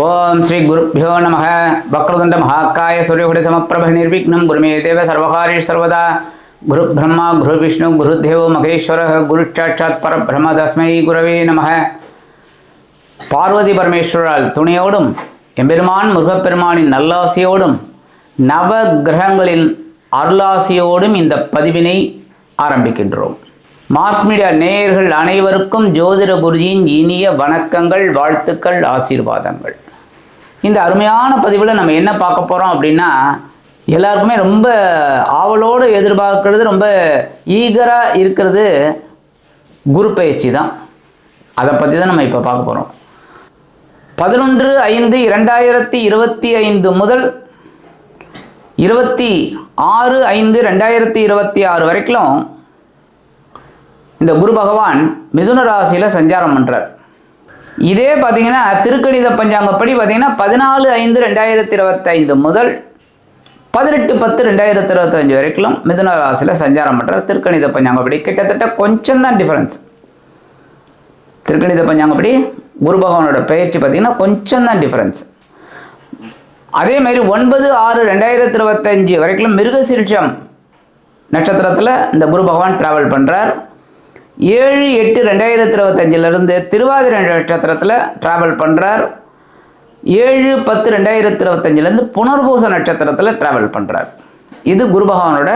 ஓம் ஸ்ரீ குருப்பியோ நம வக்ரதுண்ட மகாக்காய சூரியகுடி சமப்பிரப நிர்விக்னம். குருமே தேவ சர்வகாரி சர்வதா. குரு பிரம்மா குரு விஷ்ணு குரு தேவோ மகேஸ்வர குரு சாட்சாத் பரபிரம்ம தஸ்மை குரவே நம பார்வதி பரமேஸ்வரால் துணையோடும் எம்பெருமான் முருகப்பெருமானின் நல்லாசியோடும் நவ கிரகங்களின் அருளாசியோடும் இந்த பதிவினை ஆரம்பிக்கின்றோம். மார்ஸ் மீடியா நேயர்கள் அனைவருக்கும் ஜோதிட குருஜியின் இனிய வணக்கங்கள் வாழ்த்துக்கள் ஆசீர்வாதங்கள். இந்த அருமையான பதிவில் நம்ம என்ன பார்க்க போகிறோம் அப்படின்னா எல்லாருக்குமே ரொம்ப ஆவலோடு எதிர்பார்க்கறது ரொம்ப ஈகராக இருக்கிறது குரு பயிற்சி தான். அதை பற்றி தான் நம்ம இப்போ பார்க்க போகிறோம் பதினொன்று ஐந்து இரண்டாயிரத்தி இருபத்தி ஐந்து முதல் இருபத்தி ஆறு ஐந்து ரெண்டாயிரத்தி இருபத்தி ஆறு வரைக்கும் இந்த குரு பகவான் மிதுன ராசியில் சஞ்சாரம் பண்ணுறார் இதே பார்த்தீங்கன்னா திருக்கணித பஞ்சாங்கப்படி பார்த்தீங்கன்னா பதினாலு ஐந்து ரெண்டாயிரத்தி இருபத்தைந்து முதல் பதினெட்டு பத்து ரெண்டாயிரத்தி இருபத்தஞ்சு வரைக்கும் மிதுன ராசியில் சஞ்சாரம் பண்ணுறார் திருக்கணித பஞ்சாங்கப்படி. கிட்டத்தட்ட கொஞ்சம் தான் டிஃப்ரென்ஸ் திருக்கணித பஞ்சாங்கப்படி குரு பகவானோட பயிற்சி பார்த்தீங்கன்னா கொஞ்சம் தான் டிஃப்ரென்ஸ் அதே மாதிரி ஒன்பது ஆறு ரெண்டாயிரத்தி இருபத்தஞ்சு வரைக்கும் மிருகசீர்ஷம் நட்சத்திரத்தில் இந்த குரு பகவான் ட்ராவல் பண்ணுறார் ஏழு எட்டு ரெண்டாயிரத்தி இருபத்தஞ்சிலிருந்து திருவாதிரை நட்சத்திரத்தில் ட்ராவல் பண்ணுறார் ஏழு பத்து ரெண்டாயிரத்தி இருபத்தஞ்சிலேருந்து புனர்பூச நட்சத்திரத்தில் ட்ராவல் பண்ணுறார் இது குரு பகவானோட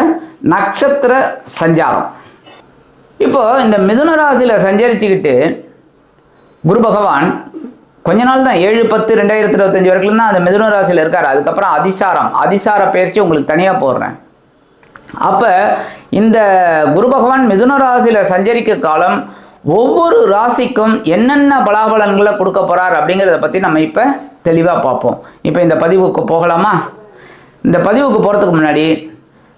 நட்சத்திர சஞ்சாரம். இப்போ இந்த மிதுன ராசியில் சஞ்சரிச்சுக்கிட்டு குரு பகவான் கொஞ்ச நாள் தான் ஏழு பத்து ரெண்டாயிரத்தி இருபத்தஞ்சி வரைக்கும் தான் அந்த மிதுன ராசியில் இருக்கார். அதுக்கப்புறம் அதிசாரம் அதிசார பயிற்சி உங்களுக்கு தனியாக போடுறேன். அப்போ இந்த குரு பகவான் மிதுன ராசியில் சஞ்சரிக்க காலம் ஒவ்வொரு ராசிக்கும் என்னென்ன பலாபலன்களை கொடுக்க போகிறார் அப்படிங்கிறத பற்றி நம்ம இப்போ தெளிவாக பார்ப்போம். இப்போ இந்த பதிவுக்கு போகலாமா? இந்த பதிவுக்கு போகிறதுக்கு முன்னாடி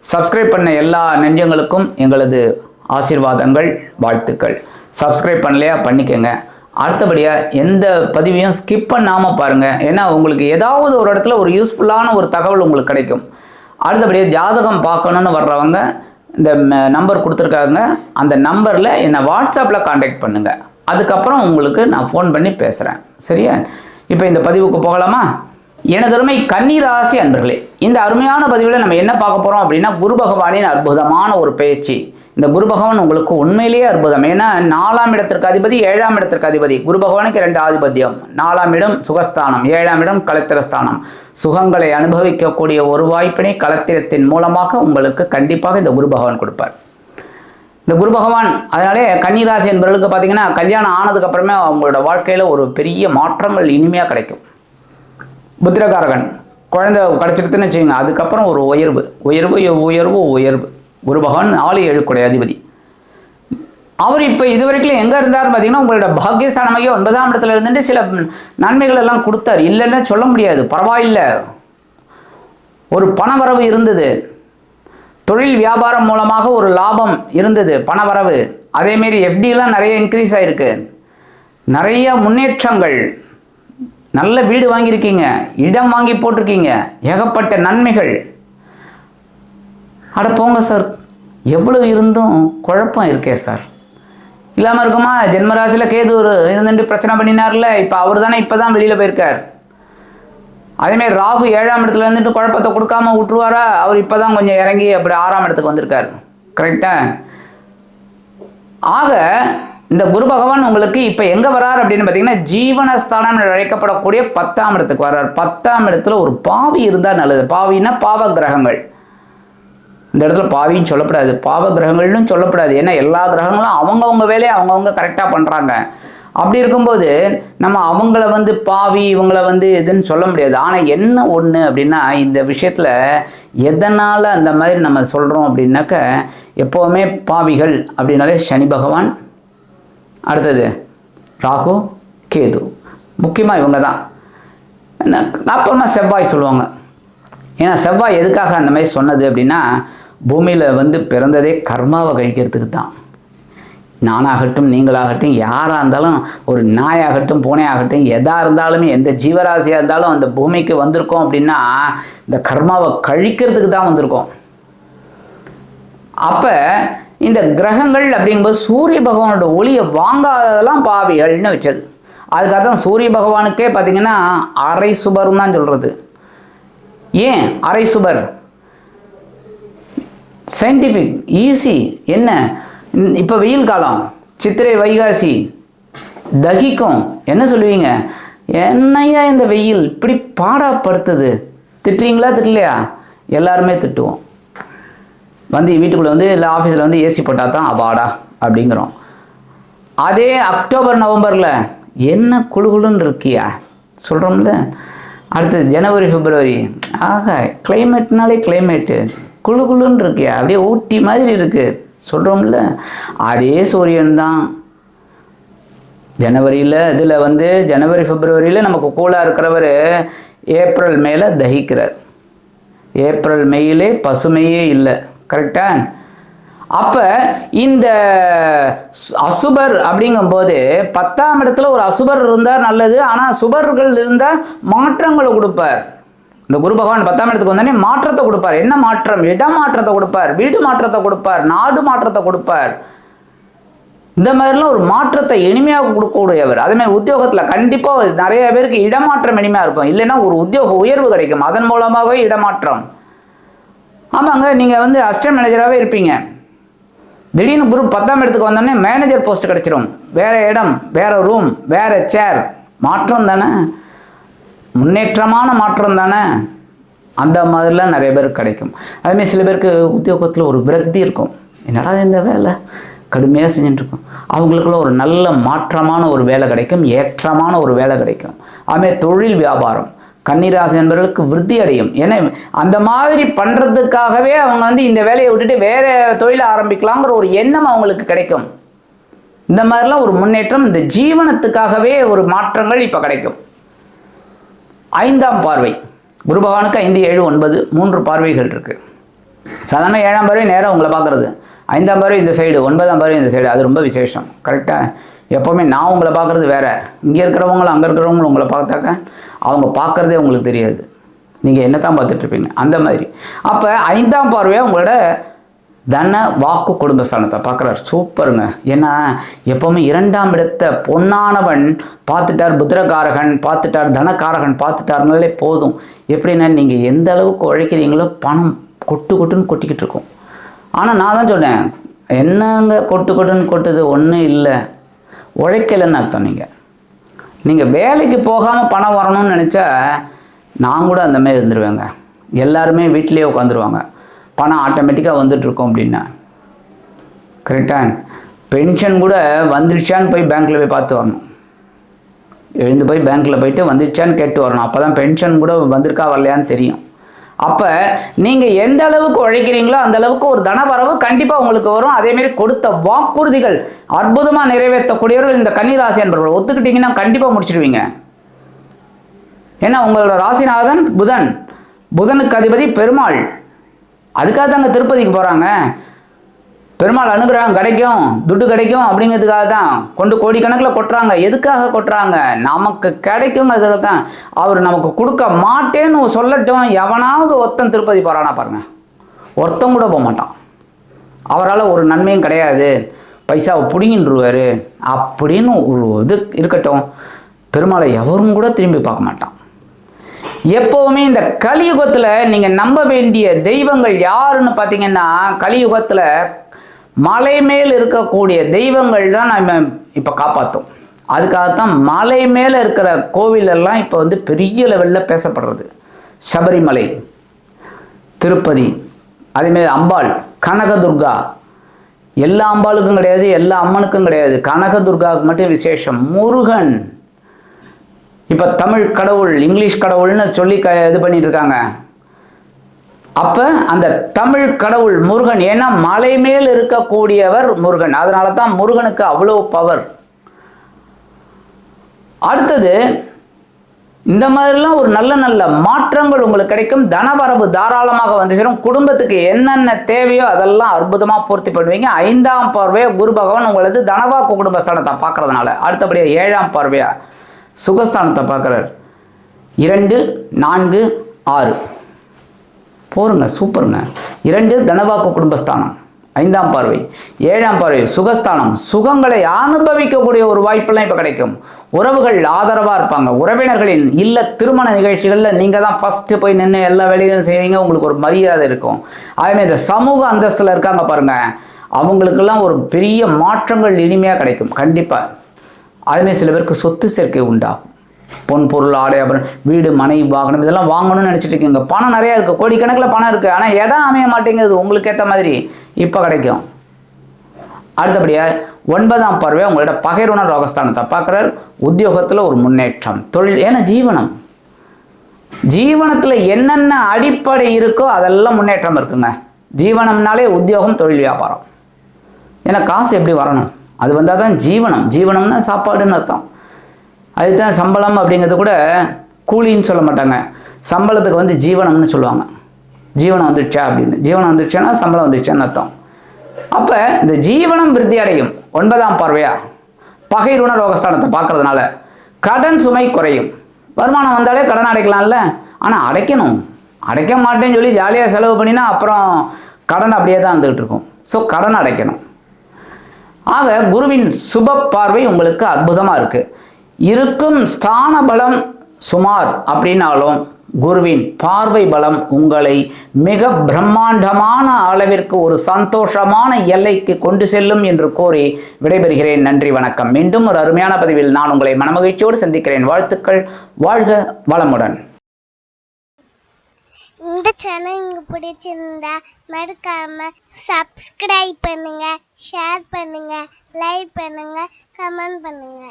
சப்ஸ்கிரைப் பண்ண எல்லா நெஞ்சங்களுக்கும் எங்களது ஆசீர்வாதங்கள் வாழ்த்துக்கள். சப்ஸ்கிரைப் பண்ணலையா? பண்ணிக்கோங்க. அடுத்தபடியாக எந்த பதிவையும் ஸ்கிப் பண்ணாமல் பாருங்கள் ஏன்னா உங்களுக்கு ஏதாவது ஒரு இடத்துல ஒரு யூஸ்ஃபுல்லான ஒரு தகவல் உங்களுக்கு கிடைக்கும். அடுத்தபடியாக ஜாதகம் பார்க்கணுன்னு வர்றவங்க இந்த நம்பர் கொடுத்துருக்காங்க. அந்த நம்பரில் என்னை வாட்ஸ்அப்பில் காண்டாக்ட் பண்ணுங்கள் அதுக்கப்புறம் உங்களுக்கு நான் ஃபோன் பண்ணி பேசுகிறேன் சரியா? இப்போ இந்த பதிவுக்கு போகலாமா? எனதருமை கன்னிராசி அன்பர்களே இந்த அருமையான பதிவில் நம்ம என்ன பார்க்க போகிறோம் அப்படின்னா குரு பகவானின் அற்புதமான ஒரு பேச்சு. இந்த குரு பகவான் உங்களுக்கு உண்மையிலேயே அற்புதம். ஏன்னா நாலாம் இடத்திற்கு அதிபதி ஏழாம் இடத்திற்கு அதிபதி. குரு பகவானுக்கு ரெண்டு ஆதிபத்தியம். நாலாம் இடம் சுகஸ்தானம் ஏழாம் இடம் கலத்திரஸ்தானம். சுகங்களை அனுபவிக்கக்கூடிய ஒரு வாய்ப்பினை கலத்திரத்தின் மூலமாக உங்களுக்கு கண்டிப்பாக இந்த குரு பகவான் கொடுப்பார். இந்த குரு பகவான் அதனாலே கன்னிராசி என்பவர்களுக்கு பார்த்தீங்கன்னா கல்யாணம் ஆனதுக்கப்புறமே அவங்களோட வாழ்க்கையில் ஒரு பெரிய மாற்றங்கள் இனிமையாக கிடைக்கும். புத்திரகாரகன் குழந்தை கிடச்சிருத்துன்னு வச்சுக்கோங்க அதுக்கப்புறம் ஒரு உயர்வு. உயர்வு உயர்வு உயர்வு. குரு பகவான் ஆளு ஏழுக்குடைய அதிபதி. அவர் இப்போ இது வரைக்கும் எங்கே இருந்தார் பார்த்தீங்கன்னா உங்களோட பாக்கியஸ்தானமாக ஒன்பதாம் இடத்துல இருந்துட்டு சில நன்மைகள் எல்லாம் கொடுத்தார். இல்லைன்னா சொல்ல முடியாது. பரவாயில்லை. ஒரு பணவரவு இருந்தது. தொழில் வியாபாரம் மூலமாக ஒரு லாபம் இருந்தது பணவரவு. அதேமாரி எஃப்டிலாம் நிறைய இன்க்ரீஸ் ஆகிருக்கு நிறைய முன்னேற்றங்கள். நல்ல வீடு வாங்கியிருக்கீங்க இடம் வாங்கி போட்டிருக்கீங்க ஏகப்பட்ட நன்மைகள். அட போங்க சார் எவ்வளவு இருந்தும் குழப்பம் இருக்கே சார். இல்லாமல் இருக்குமா ஜென்மராசியில் கேது ஒரு இருந்துட்டு பிரச்சனை பண்ணினார்ல இப்போ அவர் தானே இப்போ தான் வெளியில் போயிருக்கார். அதேமாரி ராகு ஏழாம் இடத்துல இருந்துட்டு குழப்பத்தை கொடுக்காம விட்டுருவாரா? அவர் இப்போ தான் கொஞ்சம் இறங்கி அப்படி ஆறாம் இடத்துக்கு வந்திருக்கார். கரெக்டாக ஆக இந்த குரு பகவான் உங்களுக்கு இப்போ எங்கே வரார் அப்படின்னு பார்த்தீங்கன்னா ஜீவனஸ்தானம் அழைக்கப்படக்கூடிய பத்தாம் இடத்துக்கு வர்றார். பத்தாம் இடத்துல ஒரு பாவி இருந்தால் நல்லது. பாவின்னா பாவ கிரகங்கள் இந்த இடத்துல பாவின்னு சொல்லப்படாது. பாவ கிரகங்கள்னு சொல்லப்படாது. ஏன்னா எல்லா கிரகங்களும் அவங்கவுங்க வேலையை அவங்கவுங்க கரெக்டாக பண்ணுறாங்க அப்படி இருக்கும்போது நம்ம அவங்கள வந்து பாவி இவங்கள வந்து இதுன்னு சொல்ல முடியாது. ஆனால் என்ன ஒன்று அப்படின்னா இந்த விஷயத்தில் எதனால் அந்த மாதிரி நம்ம சொல்கிறோம் அப்படின்னாக்க எப்போவுமே பாவிகள் அப்படின்னாலே சனி பகவான் அடுத்தது ராகு கேது. முக்கியமாக இவங்க தான் அப்புறமா செவ்வாய் சொல்லுவாங்க. ஏன்னா செவ்வாய் எதுக்காக அந்த மாதிரி சொன்னது அப்படின்னா பூமியில் வந்து பிறந்ததே கர்மாவை கழிக்கிறதுக்கு தான் நானாகட்டும் நீங்களாகட்டும் யாராக இருந்தாலும் ஒரு நாயாகட்டும் பூனையாகட்டும் எதாக இருந்தாலுமே எந்த ஜீவராசியாக இருந்தாலும் அந்த பூமிக்கு வந்திருக்கோம் அப்படின்னா இந்த கர்மாவை கழிக்கிறதுக்கு தான் வந்திருக்கோம். அப்போ இந்த கிரகங்கள் அப்படிங்கும்போது சூரிய பகவானோட ஒளியை வாங்காததெல்லாம் பாவிகள்னு வச்சது. அதுக்காக தான் சூரிய பகவானுக்கே பார்த்தீங்கன்னா அரை சுபர்னு தான் சொல்கிறது ஏன்? அரை சுபர். சயின்டிஃபிக் ஈஸி என்ன? இப்போ வெயில் காலம். சித்திரை வைகாசி. தகிக்கும். என்ன சொல்லுவீங்க? என்னையா இந்த வெயில்? இப்படி பாடாப்படுத்துது திட்டுறீங்களா திட்டலையா? எல்லாருமே திட்டுவோம். வந்து வீட்டுக்குள்ளே வந்து இல்லை ஆஃபீஸில் வந்து ஏசி போட்டால் தான் அபாடா அப்படிங்கிறோம். அதே அக்டோபர் நவம்பரில் என்ன குழுகுழுன்னு இருக்கியா? சொல்கிறோம்ல அடுத்து ஜனவரி பிப்ரவரி. ஆக கிளைமேட்னாலே கிளைமேட்டு குளு குளுன்னு இருக்கியா? அப்படியே ஊட்டி மாதிரி இருக்குது சொல்கிறோம்ல அதே சூரியன் தான். ஜனவரியில் இதில் வந்து ஜனவரி பிப்ரவரியில் நமக்கு கூலாக இருக்கிறவர் ஏப்ரல் மேலே தகிக்கிறார். ஏப்ரல் மேயிலே பசுமையே இல்லை. கரெக்டா அப்போ இந்த அசுபர் அப்படிங்கும்போது பத்தாம் இடத்துல ஒரு அசுபர் இருந்தால் நல்லது ஆனால் சுபர்கள் இருந்தால் மாற்றங்களை கொடுப்பார். இந்த குரு பகவான் பத்தாம் இடத்துக்கு வந்தோடனே மாற்றத்தை கொடுப்பார். என்ன மாற்றம்? இடம் மாற்றத்தை கொடுப்பார் வீடு மாற்றத்தை கொடுப்பார் நாடு மாற்றத்தை கொடுப்பார். இந்த மாதிரிலாம் ஒரு மாற்றத்தை எளிமையாக கொடுக்கக்கூடியவர். அதேமாதிரி உத்தியோகத்தில் கண்டிப்பாக நிறைய பேருக்கு இடமாற்றம் எளிமையாக இருக்கும். இல்லைன்னா ஒரு உத்தியோக உயர்வு கிடைக்கும். அதன் மூலமாகவே இடமாற்றம். ஆமாங்க நீங்கள் வந்து அசிஸ்டன்ட் மேனேஜராகவே இருப்பீங்க. திடீர்னு குரூப் பத்தாம் இடத்துக்கு வந்தோடனே மேனேஜர் போஸ்ட் கிடச்சிரும். வேறு இடம் வேறு ரூம் வேறு சேர் மாற்றம் தானே? முன்னேற்றமான மாற்றம் தானே? அந்த மாதிரிலாம் நிறைய பேருக்கு கிடைக்கும். அதுமாரி சில பேருக்கு உத்தியோகத்தில் ஒரு விரக்தி இருக்கும். என்னடா இந்த வேலை? கடுமையாக செஞ்சுட்டுருக்கோம். அவங்களுக்குள்ள ஒரு நல்ல மாற்றமான ஒரு வேலை கிடைக்கும் ஏற்றமான ஒரு வேலை கிடைக்கும். அதுமாதிரி தொழில் வியாபாரம். கன்னிராசி என்பவர்களுக்கு விருத்தி அடையும். ஏன்னா அந்த மாதிரி பண்ணுறதுக்காகவே அவங்க வந்து இந்த வேலையை விட்டுட்டு வேறு தொழிலை ஆரம்பிக்கலாங்கிற ஒரு எண்ணம் அவங்களுக்கு கிடைக்கும். இந்த மாதிரிலாம் ஒரு முன்னேற்றம் இந்த ஜீவனத்துக்காகவே ஒரு மாற்றங்கள் இப்போ கிடைக்கும். ஐந்தாம் பார்வை. குரு பகவானுக்கு ஐந்து ஏழு ஒன்பது மூன்று பார்வைகள் இருக்குது சாதாரண ஏழாம் பார்வை நேராக உங்களை பார்க்குறது. ஐந்தாம் பார்வை இந்த சைடு ஒன்பதாம் பார்வை இந்த சைடு அது ரொம்ப விசேஷம். கரெக்டாக எப்போவுமே நான் உங்களை பார்க்குறது வேறு. இங்கே இருக்கிறவங்களும் அங்கே இருக்கிறவங்களும் உங்களை பார்த்தாக்க அவங்க பார்க்குறதே உங்களுக்கு தெரியாது. நீங்கள் என்ன தான் பார்த்துட்ருப்பீங்க? அந்த மாதிரி. அப்போ ஐந்தாம் பார்வையாக உங்களோட தன வாக்கு குடும்பஸ்தானத்தை பார்க்குறாரு. சூப்பருங்க. ஏன்னா எப்போவுமே இரண்டாம் இடத்தை பொன்னானவன் பார்த்துட்டார் புத்திரகாரகன் பார்த்துட்டார் தனக்காரகன் பார்த்துட்டாருனாலே போதும். எப்படின்னா நீங்கள் எந்த அளவுக்கு உழைக்கிறீங்களோ பணம் கொட்டு கொட்டுன்னு கொட்டிக்கிட்டு இருக்கும். ஆனால் நான் தான் சொன்னேன் என்னங்க கொட்டு கொட்டுன்னு கொட்டுது? ஒன்றும் இல்லை. உழைக்கலைன்னு அர்த்தம் நீங்கள் நீங்கள் வேலைக்கு போகாமல் பணம் வரணும்னு நினச்சா நான் கூட அந்த மாதிரி இருந்துருவேங்க. எல்லாருமே வீட்டிலேயே உட்காந்துருவாங்க. பணம் ஆட்டோமேட்டிக்காக வந்துட்டுருக்கோம் அப்படின்னா. கரெக்டாக பென்ஷன் கூட வந்துருச்சான்னு போய் பேங்க்கில் போய் பார்த்து வரணும். எழுந்து போய் பேங்க்கில் போயிட்டு வந்துருச்சான்னு கேட்டு வரணும். அப்போ தான் பென்ஷன் கூட வந்திருக்கா வரலையான்னு தெரியும். அப்போ நீங்கள் எந்த அளவுக்கு உழைக்கிறீங்களோ அந்த அளவுக்கு ஒரு தனவரவு கண்டிப்பாக உங்களுக்கு வரும். அதேமாரி கொடுத்த வாக்குறுதிகள் அற்புதமாக நிறைவேற்றக்கூடியவர்கள் இந்த கன்னிராசி என்பவர்கள் ஒத்துக்கிட்டீங்கன்னா கண்டிப்பாக முடிச்சிடுவீங்க. ஏன்னா உங்களோட ராசிநாதன் புதன். புதனுக்கு அதிபதி பெருமாள். அதுக்காக தாங்க திருப்பதிக்கு போகிறாங்க பெருமாள் அனுகிரகம் கிடைக்கும் துட்டு கிடைக்கும் அப்படிங்கிறதுக்காக தான் கொண்டு கோடிக்கணக்கில் கொட்டுறாங்க. எதுக்காக கொட்டுறாங்க? நமக்கு கிடைக்குங்கிறதுக்காக தான் அவர் நமக்கு கொடுக்க மாட்டேன்னு சொல்லட்டும். எவனாவது ஒருத்தன் திருப்பதி போகிறானா பாருங்க. ஒருத்தன் கூட போக மாட்டான். அவரால் ஒரு நன்மையும் கிடையாது. பைசாவை பிடிங்கின்றுவார் அப்படின்னு ஒரு இது இருக்கட்டும். பெருமாளை எவரும் கூட திரும்பி பார்க்க மாட்டான். எப்போவுமே இந்த கலியுகத்தில் நீங்கள் நம்ப வேண்டிய தெய்வங்கள் யாருன்னு பார்த்தீங்கன்னா கலியுகத்தில் மலை மேல் இருக்கக்கூடிய தெய்வங்கள் தான் நம்ம இப்போ காப்பாற்றும் அதுக்காகத்தான் மலை மேலே இருக்கிற கோவிலெல்லாம் இப்போ வந்து பெரிய லெவலில் பேசப்படுறது. சபரிமலை திருப்பதி அதேமாரி அம்பாள் கனகதுர்கா. எல்லா அம்பாளுக்கும் கிடையாது எல்லா அம்மனுக்கும் கிடையாது. கனகதுர்காவுக்கு மட்டும் விசேஷம். முருகன். இப்போ தமிழ் கடவுள் இங்கிலீஷ் கடவுள்னு சொல்லி க இது பண்ணிட்டு இருக்காங்க. அப்போ அந்த தமிழ் கடவுள் முருகன் ஏன்னா மலை மேல் இருக்கக்கூடியவர் முருகன். அதனால தான் முருகனுக்கு அவ்வளோ பவர் அடுத்தது இந்த மாதிரிலாம் ஒரு நல்ல நல்ல மாற்றங்கள் உங்களுக்கு கிடைக்கும். தனவரவு தாராளமாக வந்து சேரும். குடும்பத்துக்கு என்னென்ன தேவையோ அதெல்லாம் அற்புதமாக பூர்த்தி பண்ணுவீங்க. ஐந்தாம் பார்வையாக குரு பகவான் உங்களது தனவாக்கு குடும்பஸ்தானத்தை பார்க்கறதுனால. அடுத்தபடியாக ஏழாம் பார்வையாக சுகஸ்தானத்தை பார்க்குறார். இரண்டு நான்கு ஆறு. போருங்க சூப்பருங்க. இரண்டு தனவாக்கு குடும்பஸ்தானம். ஐந்தாம் பார்வை. ஏழாம் பார்வை சுகஸ்தானம். சுகங்களை அனுபவிக்கக்கூடிய ஒரு வாய்ப்பெல்லாம் இப்போ கிடைக்கும். உறவுகள் ஆதரவாக இருப்பாங்க. உறவினர்களின் இல்ல திருமண நிகழ்ச்சிகளில் நீங்கள் தான் ஃபஸ்ட்டு போய் நின்று எல்லா வேலையும் செய்வீங்க. உங்களுக்கு ஒரு மரியாதை இருக்கும். அதேமாதிரி இந்த சமூக அந்தஸ்தில் இருக்காங்க பாருங்கள் அவங்களுக்கெல்லாம் ஒரு பெரிய மாற்றங்கள் இனிமையாக கிடைக்கும். கண்டிப்பாக அதுமாரி சில பேருக்கு சொத்து சேர்க்கை உண்டாகும் பொன் பொருள் ஆடை அப்புறம் வீடு மனை வாகனம் இதெல்லாம் வாங்கணும்னு நினச்சிட்டு இருக்கீங்க. பணம் நிறையா இருக்குது கோடிக்கணக்கில் பணம் இருக்குது ஆனால் இடம் அமைய மாட்டேங்குது. உங்களுக்கு ஏற்ற மாதிரி. இப்போ கிடைக்கும். அடுத்தபடியாக ஒன்பதாம் பார்வை உங்களோட பகைருண ரோகஸ்தானத்தை பார்க்குறார். உத்தியோகத்தில் ஒரு முன்னேற்றம். தொழில் ஏன்னா ஜீவனம். ஜீவனத்தில் என்னென்ன அடிப்படை இருக்கோ அதெல்லாம் முன்னேற்றம் இருக்குங்க. ஜீவனம்னாலே உத்தியோகம் தொழில் வியாபாரம். ஏன்னா காசு எப்படி வரணும்? அது வந்தால் தான் ஜீவனம். ஜீவனம்னா சாப்பாடுன்னு அர்த்தம். அதுதான் சம்பளம் அப்படிங்கிறது கூட கூலின்னு சொல்ல மாட்டாங்க. சம்பளத்துக்கு வந்து ஜீவனம்னு சொல்லுவாங்க. ஜீவனம் வந்துடுச்சா அப்படின்னு. ஜீவனம் வந்துடுச்சுன்னா சம்பளம் வந்துடுச்சான்னு அர்த்தம். அப்போ இந்த ஜீவனம் விருத்தி அடையும். ஒன்பதாம் பார்வையா? பகை ருண ரோகஸ்தானத்தை பார்க்கறதுனால கடன் சுமை குறையும். வருமானம் வந்தாலே கடன் அடைக்கலாம்ல. ஆனால் அடைக்கணும். அடைக்க மாட்டேன்னு சொல்லி ஜாலியாக செலவு பண்ணினா அப்புறம் கடன் அப்படியே தான் இருந்துகிட்டு இருக்கும். ஸோ கடன் அடைக்கணும். ஆக குருவின் சுப பார்வை உங்களுக்கு அற்புதமாக இருக்குது இருக்கும் ஸ்தான பலம் சுமார் அப்படின்னாலும் குருவின் பார்வை பலம் உங்களை மிக பிரம்மாண்டமான அளவிற்கு ஒரு சந்தோஷமான எல்லைக்கு கொண்டு செல்லும் என்று கூறி விடைபெறுகிறேன். நன்றி வணக்கம். மீண்டும் ஒரு அருமையான பதிவில் நான் உங்களை மனமகிழ்ச்சியோடு சந்திக்கிறேன். வாழ்த்துக்கள். வாழ்க வளமுடன். இந்த சேனல் உங்களுக்கு பிடிச்சிருந்தா மறக்காம சப்ஸ்கிரைப் பண்ணுங்க ஷேர் பண்ணுங்க லைக் பண்ணுங்க கமெண்ட் பண்ணுங்க.